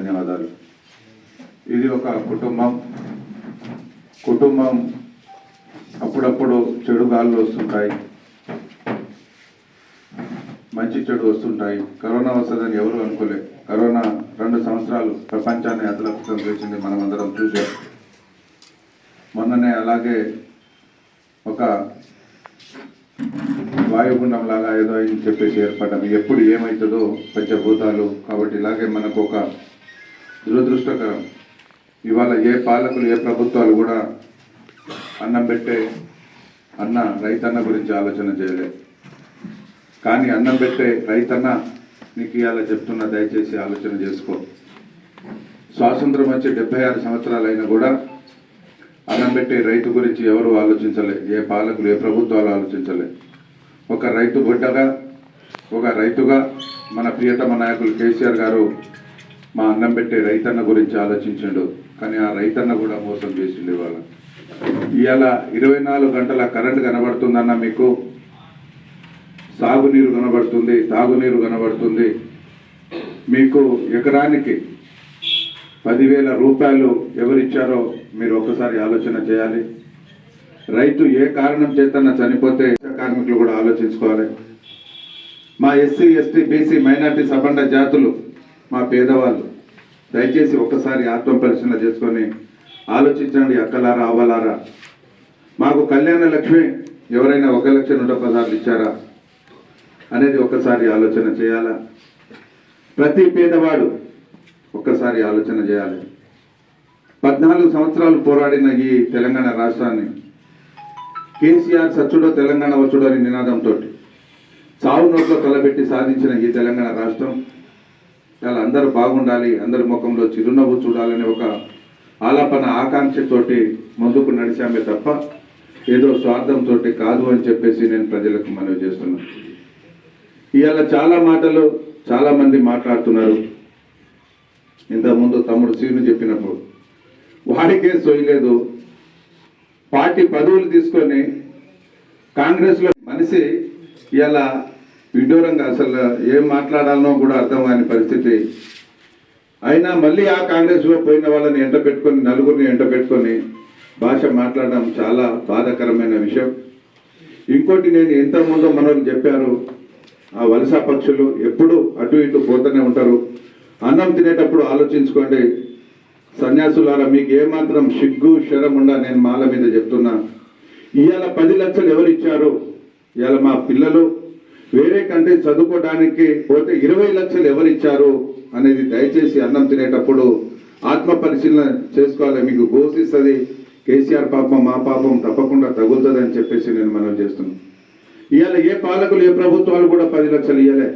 ధన్యవాదాలు. ఇది ఒక కుటుంబం. కుటుంబం అప్పుడప్పుడు చెడు గాలులు వస్తుంటాయి. మంచి చెడు వస్తుంటాయి. కరోనా వస్తుందని ఎవరు అనుకోలే. కరోనా రెండు సంవత్సరాలు ప్రపంచాన్ని అతలకుతం చేసింది మనమందరం అందరం చూసాం మొన్ననే అలాగే ఒక వాయుగుండం లాగా ఏదో అయింది చెప్పేసి ఏర్పడ్డాం. ఎప్పుడు ఏమవుతుందో పంచభూతాలు. కాబట్టి ఇలాగే మనకు ఒక దురదృష్టకరం. ఇవాళ ఏ పాలకులు ఏ ప్రభుత్వాలు కూడా అన్నం పెట్టే అన్న రైతన్న గురించి ఆలోచన చేయలేదు కానీ అన్నం పెట్టే రైతన్న నీకు ఇవాళ చెప్తున్నా దయచేసి ఆలోచన చేసుకో. స్వాతంత్రం వచ్చి డెబ్బై ఆరు సంవత్సరాలు అయినా కూడా అన్నం పెట్టే రైతు గురించి ఎవరు ఆలోచించలే ఏ పాలకులు ఏ ప్రభుత్వాలు ఆలోచించలే. ఒక రైతు బిడ్డగా ఒక రైతుగా మన ప్రియతమ నాయకులు కేసీఆర్ గారు మా అన్నం పెట్టే రైతన్న గురించి ఆలోచించిండు కానీ ఆ రైతన్న కూడా మోసం చేసిండు ఇవాళ. ఇవాళ ఇరవై నాలుగు గంటల కరెంట్ కనబడుతుందన్న మీకు? సాగునీరు కనబడుతుంది తాగునీరు కనబడుతుంది. మీకు ఎకరానికి పదివేల రూపాయలు ఎవరిచ్చారో మీరు ఒక్కసారి ఆలోచన చేయాలి. రైతు ఏ కారణం చేతన చనిపోతే కార్మికులు కూడా ఆలోచించుకోవాలి. మా ఎస్సీ ఎస్టీ బీసీ మైనార్టీ సబండ జాతులు మా పేదవాళ్ళు దయచేసి ఒక్కసారి ఆత్మ పరిశీలన చేసుకొని ఆలోచించండి అక్కలారా అవ్వలారా మాకు కళ్యాణ లక్ష్మి ఎవరైనా ఒక లక్ష నూట పదహారులు ఇచ్చారా అనేది ఒక్కసారి ఆలోచన చేయాలా? ప్రతి పేదవాడు ఒక్కసారి ఆలోచన చేయాలి. పద్నాలుగు సంవత్సరాలు పోరాడిన ఈ తెలంగాణ రాష్ట్రాన్ని కేసీఆర్ సచ్చుడో తెలంగాణ వచ్చుడో అని నినాదంతో చావు నోట్లో తలబెట్టి సాధించిన ఈ తెలంగాణ రాష్ట్రం చాలా అందరూ బాగుండాలి అందరి ముఖంలో చిరునవ్వు చూడాలనే ఒక ఆలాపన ఆకాంక్షతోటి ముందుకు నడిచామే తప్ప ఏదో స్వార్థంతో కాదు అని చెప్పేసి నేను ప్రజలకు మనవి చేస్తున్నాను ఇవాళ చాలా మాటలు చాలా మంది మాట్లాడుతున్నారు. ఇంతకుముందు తమ్ముడు సీను చెప్పినప్పుడు వాడికే సొయ్యలేదు పార్టీ పదవులు తీసుకొని కాంగ్రెస్లో మనిషి ఇలా విడ్డూరంగా అసలు ఏం మాట్లాడాలనో కూడా అర్థం కాని పరిస్థితి. అయినా మళ్ళీ ఆ కాంగ్రెస్లో పోయిన వాళ్ళని ఎంట పెట్టుకొని నలుగురిని ఎంట పెట్టుకొని భాష మాట్లాడడం చాలా బాధాకరమైన విషయం. ఇంకోటి నేను ఇంతకుముందు మనోళ్ళు చెప్పారు ఆ వలస పక్షులు ఎప్పుడు అటు ఇటు పోతూనే ఉంటారు. అన్నం తినేటప్పుడు ఆలోచించుకోండి. సన్యాసులారా మీకు ఏమాత్రం సిగ్గు శరం ఉండా నేను మాల మీద చెప్తున్నా. ఇవాళ పది లక్షలు ఎవరు ఇచ్చారు ఇవాళ మా పిల్లలు వేరే కంట్రీ చదువుకోవడానికి పోతే ఇరవై లక్షలు ఎవరు ఇచ్చారు అనేది దయచేసి అన్నం తినేటప్పుడు ఆత్మ పరిశీలన చేసుకోవాలి. మీకు ఘోషిస్తుంది కేసీఆర్ పాపం మా పాపం తప్పకుండా తగులుతుంది అని చెప్పేసి నేను మనం చేస్తున్నాను. ఇవాళ ఏ పాలకులు ఏ ప్రభుత్వాలు కూడా పది లక్షలు ఇవ్వలే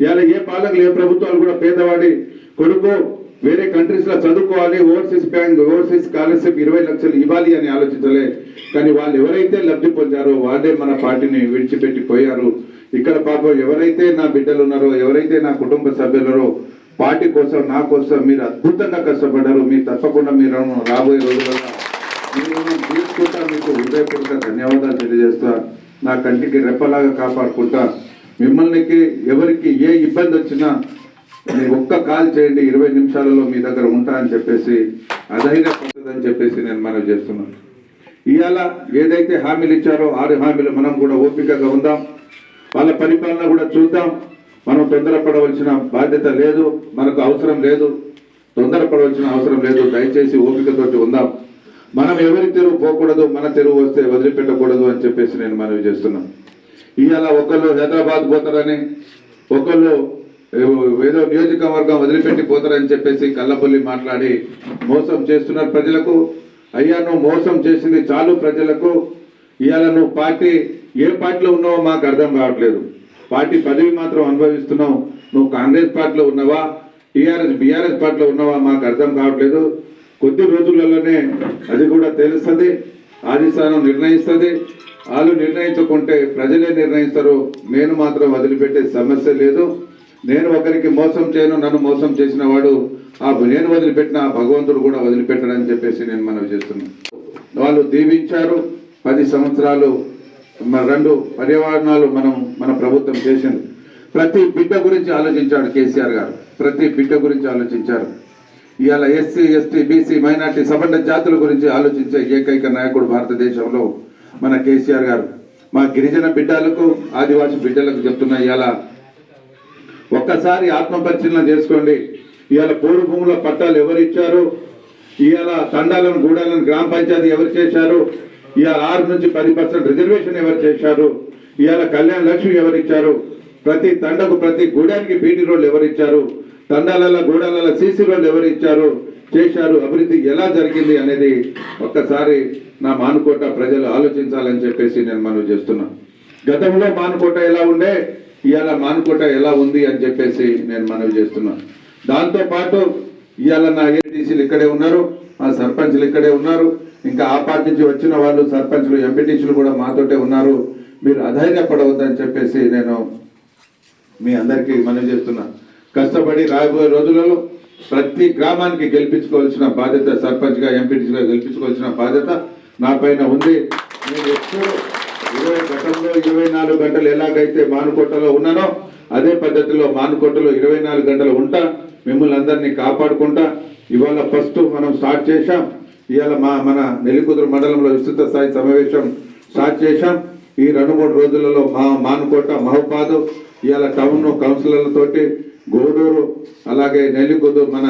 ఇవాళ ఏ పాలకులు ఏ ప్రభుత్వాలు కూడా పేదవాడి కొడుకు వేరే కంట్రీస్లో చదువుకోవాలి ఓవర్సీస్ బ్యాంక్ ఓవర్సీస్ స్కాలర్షిప్ ఇరవై లక్షలు ఇవ్వాలి అని ఆలోచించలే. కానీ వాళ్ళు ఎవరైతే లబ్ధి పొందారో వాళ్ళే మన పార్టీని విడిచిపెట్టి పోయారు ఇక్కడ పాపం ఎవరైతే నా బిడ్డలు ఉన్నారో ఎవరైతే నా కుటుంబ సభ్యులరో పార్టీ కోసం నా కోసం మీరు అద్భుతంగా కష్టపడ్డారు. మీరు తప్పకుండా మీరు రాబోయే రోజులలో మీరు తీసుకుంటా మీకు హృదయపూర్వక ధన్యవాదాలు తెలియజేస్తా. నా కంటికి రెప్పలాగా కాపాడుకుంటా. మిమ్మల్నికి ఎవరికి ఏ ఇబ్బంది వచ్చినా మీరు ఒక్క కాల్ చేయండి ఇరవై నిమిషాలలో మీ దగ్గర ఉంటా అని చెప్పేసి అధైర్యపడుతుందని చెప్పేసి నేను మనవి చేస్తున్నాను. ఇవాళ ఏదైతే హామీలు ఇచ్చారో ఆరు హామీలు మనం కూడా ఓపికగా ఉందాం. వాళ్ళ పరిపాలన కూడా చూద్దాం. మనం తొందరపడవలసిన బాధ్యత లేదు మనకు అవసరం లేదు. తొందరపడవలసిన అవసరం లేదు దయచేసి ఓపికతోటి ఉందాం. మనం ఎవరి తెరువు పోకూడదు మన తెరువు వస్తే వదిలిపెట్టకూడదు అని చెప్పేసి నేను మనవి చేస్తున్నాను. ఇవాళ ఒకళ్ళు హైదరాబాద్ పోతారని ఒకళ్ళు ఏదో నియోజకవర్గం వదిలిపెట్టి పోతారని చెప్పేసి కల్లపల్లి మాట్లాడి మోసం చేస్తున్నారు ప్రజలకు. అయ్యా నువ్వు మోసం చేసింది చాలు ప్రజలకు. ఇవాళ నువ్వు పార్టీ ఏ పార్టీలో ఉన్నావో మాకు అర్థం కావట్లేదు. పార్టీ పదవి మాత్రం అనుభవిస్తున్నావు. నువ్వు కాంగ్రెస్ పార్టీలో ఉన్నావా? టీఆర్ఎస్ బీఆర్ఎస్ పార్టీలో ఉన్నావా? మాకు అర్థం కావట్లేదు. కొద్ది రోజులలోనే అది కూడా తెలుస్తుంది. ఆదిస్థానం నిర్ణయిస్తుంది. వాళ్ళు నిర్ణయించుకుంటే ప్రజలే నిర్ణయిస్తారు. నేను మాత్రం వదిలిపెట్టే సమస్య లేదు. నేను ఒకరికి మోసం చేయను నన్ను మోసం చేసిన వాడు ఆ నేను వదిలిపెట్టిన ఆ భగవంతుడు కూడా వదిలిపెట్టడని చెప్పేసి నేను మనవి చేస్తున్నాను. వాళ్ళు దీవించారు. పది సంవత్సరాలు మన రెండు పర్యావరణాలు మనం మన ప్రభుత్వం చేసింది. ప్రతి బిడ్డ గురించి ఆలోచించాడు కేసీఆర్ గారు. ప్రతి బిడ్డ గురించి ఆలోచించారు. ఇవాళ ఎస్సీ ఎస్టీ బీసీ మైనార్టీ సబండ జాతుల గురించి ఆలోచించే ఏకైక నాయకుడు భారతదేశంలో మన కేసీఆర్ గారు. మా గిరిజన బిడ్డలకు ఆదివాసి బిడ్డలకు చెప్తున్న ఇవాళ ఒక్కసారి ఆత్మపరిశీలన చేసుకోండి. ఇవాళ పోడు భూముల పట్టాలు ఎవరు ఇచ్చారు ఇవాళ తండాలను గూడాలను గ్రామ పంచాయతీ ఎవరు చేశారు? ఇవాళ ఆరు నుంచి పది పర్సెంట్ రిజర్వేషన్ ఎవరు చేశారు? ఇవాళ కళ్యాణ లక్ష్మి ఎవరు ఇచ్చారు ప్రతి తండకు ప్రతి గూడానికి బీటీ రోడ్లు ఎవరు ఇచ్చారు తండాలలో గూడాలలో సీసీ రోడ్లు ఎవరు ఇచ్చారు చేశారు? అభివృద్ధి ఎలా జరిగింది అనేది ఒక్కసారి నా మానుకోట ప్రజలు ఆలోచించాలని చెప్పేసి నేను మనవి చేస్తున్నా. గతంలో మానుకోట ఎలా ఉండే? ఇవాళ మానుకోట ఎలా ఉంది అని చెప్పేసి నేను మనవి చేస్తున్నాను దాంతో పాటు ఇవాళ నా ఏటీసీలు ఇక్కడే ఉన్నారు మా సర్పంచ్లు ఇక్కడే ఉన్నారు ఇంకా ఆ పార్టీ నుంచి వచ్చిన వాళ్ళు సర్పంచ్లు ఎంపీటీసీలు కూడా మాతోటే ఉన్నారు. మీరు అధైర్యపడవద్దని చెప్పేసి నేను మీ అందరికీ మనవి చేస్తున్నా. కష్టపడి రాబోయే రోజులలో ప్రతి గ్రామానికి గెలిపించుకోవాల్సిన బాధ్యత సర్పంచ్గా ఎంపీటీసీగా గెలిపించుకోవాల్సిన బాధ్యత నా పైన ఉంది. నేను ఎప్పుడు ఇరవై నాలుగు గంటలు ఎలాగైతే మానుకోటలో ఉన్నానో అదే పద్ధతిలో మానుకోటలో ఇరవై నాలుగు గంటలు ఉంటా మిమ్మల్ని అందరినీ కాపాడుకుంటా. ఇవాళ ఫస్ట్ మనం స్టార్ట్ చేశాం. ఇవాళ మా మన నెల్లికుదురు మండలంలో విస్తృత స్థాయి సమావేశం స్టార్ట్ చేశాం. ఈ రెండు మూడు రోజులలో మా మానుకోట మహబాదు ఇవాళ టౌన్ కౌన్సిలర్లతోటి గూడూరు అలాగే నెల్లికుదు మన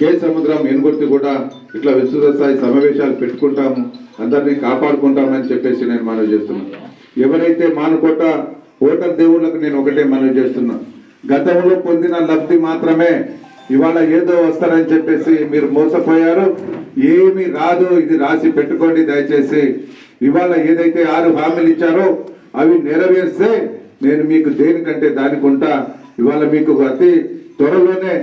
కే సముద్రం ఎనుగుర్తి కూడా ఇట్లా విస్తృత స్థాయి సమావేశాలు పెట్టుకుంటాము అందరినీ కాపాడుకుంటామని చెప్పేసి నేను మనవి చేస్తున్నాను. ఎవరైతే మానుకోట ఓటర్ దేవుళ్ళకు నేను ఒకటే మనవి చేస్తున్నా గతంలో పొందిన లబ్ధి మాత్రమే ఇవాళ ఏదో వస్తారని చెప్పేసి మీరు మోసపోయారు. ఏమి రాదు ఇది రాసి పెట్టుకోండి దయచేసి. ఇవాళ ఏదైతే ఆరు హామీలు ఇచ్చారో అవి నెరవేర్స్తే నేను మీకు దేనికంటే దానికుంటా. ఇవాళ మీకు అతి త్వరలోనే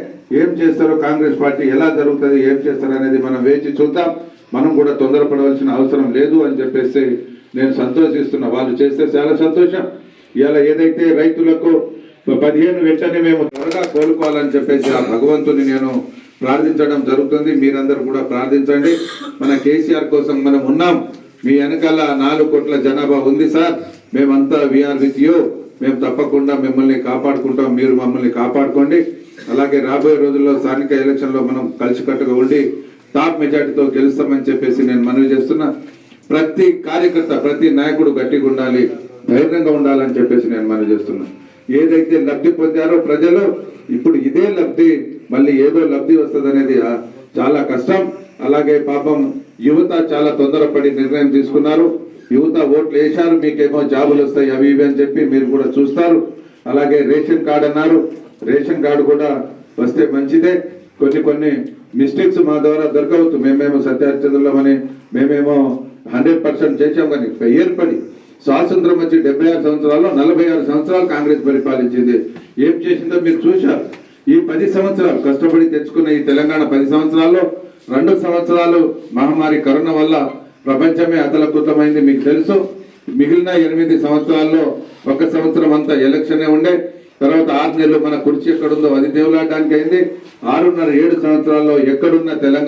ఏం చేస్తారో కాంగ్రెస్ పార్టీ ఎలా జరుగుతుంది ఏం చేస్తారనేది మనం వేచి చూద్దాం. మనం కూడా తొందరపడవలసిన అవసరం లేదు అని చెప్పేసి నేను సంతోషిస్తున్నా. వాళ్ళు చేస్తే చాలా సంతోషం. ఇవాళ ఏదైతే రైతులకు పదిహేను వెంటనే మేము త్వరగా కోలుకోవాలని చెప్పేసి ఆ భగవంతుని నేను ప్రార్థించడం జరుగుతుంది. మీరందరూ కూడా ప్రార్థించండి. మన కేసీఆర్ కోసం మనం ఉన్నాం. మీ వెనకాల నాలుగు కోట్ల జనాభా ఉంది సార్. మేమంతా విఆర్ విత్ యూ మేము తప్పకుండా మిమ్మల్ని కాపాడుకుంటాం. మీరు మమ్మల్ని కాపాడుకోండి. అలాగే రాబోయే రోజుల్లో స్థానిక ఎలక్షన్లో మనం కలిసికట్టుగా ఉండి టాప్ మెజార్టీతో గెలుస్తామని చెప్పేసి నేను మనవి చేస్తున్నా. ప్రతి కార్యకర్త ప్రతి నాయకుడు గట్టిగా ఉండాలి ధైర్యంగా ఉండాలని చెప్పేసి నేను మనం చేస్తున్నా. ఏదైతే లబ్ధి పొందారో ప్రజలు ఇప్పుడు ఇదే లబ్ధి మళ్ళీ ఏదో లబ్ధి వస్తుంది అనేది చాలా కష్టం. అలాగే పాపం యువత చాలా తొందరపడి నిర్ణయం తీసుకున్నారు. యువత ఓట్లు వేశారు మీకేమో జాబులు వస్తాయి అవి ఇవి అని చెప్పి మీరు కూడా చూస్తారు. అలాగే రేషన్ కార్డు అన్నారు. రేషన్ కార్డు కూడా వస్తే మంచిదే. కొన్ని కొన్ని మిస్టేక్స్ మా ద్వారా దొరకవచ్చు మేమేమో సత్యహరిచంద్రులమని మేమేమో హండ్రెడ్ పర్సెంట్ చేసాం కానీ ఏర్పడి స్వాతంత్రం వచ్చి డెబ్బై ఆరు సంవత్సరాల్లో నలభై ఆరు సంవత్సరాలు కాంగ్రెస్ పరిపాలించింది. ఏం చేసిందో మీరు చూశారు. ఈ పది సంవత్సరాలు కష్టపడి తెచ్చుకున్న ఈ తెలంగాణ పది సంవత్సరాల్లో రెండు సంవత్సరాలు మహమ్మారి కరోనా వల్ల ప్రపంచమే అతలకృతమైంది మీకు తెలుసు. మిగిలిన ఎనిమిది సంవత్సరాల్లో ఒక సంవత్సరం అంతా ఎలక్షనే ఉండే. తర్వాత ఆరు నెలలు మన కుర్చీ ఎక్కడుందో అది దేవులాడడానికి అయింది. ఆరున్నర ఏడు సంవత్సరాల్లో ఎక్కడున్న తెలంగాణ